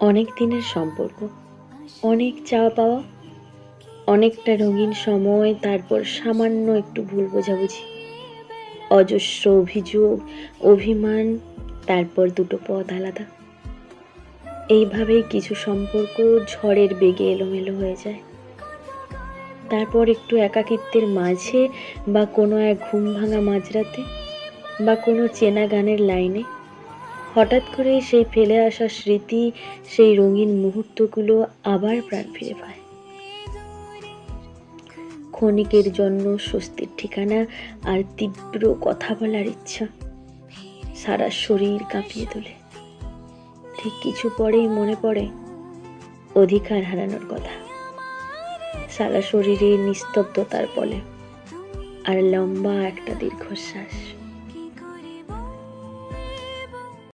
অনেক দিনের সম্পর্ক, অনেক চাওয়া পাওয়া, অনেকটা রঙিন সময়, তারপর সামান্য একটু ভুল বোঝাবুঝি, অজস্র অভিযোগ, অভিমান, তারপর দুটো পথ আলাদা। এইভাবেই কিছু সম্পর্ক ঝড়ের বেগে এলোমেলো হয়ে যায়। তারপর একটু একাকিত্বের মাঝে বা কোনো এক ঘুম ভাঙা মাঝরাতে বা কোনো চেনা গানের লাইনে হঠাৎ করেই সেই ফেলে আসা স্মৃতি, সেই রঙিন মুহূর্তগুলো আবার প্রাণ ফিরে পায়। ক্ষণিকের জন্য স্বস্তির ঠিকানা আর তীব্র কথা বলার ইচ্ছা সারা শরীর কাঁপিয়ে তোলে। ঠিক কিছু পরেই মনে পড়ে অধিকার হারানোর কথা। সারা শরীরে নিস্তব্ধতার বলে আর লম্বা একটা দীর্ঘশ্বাস।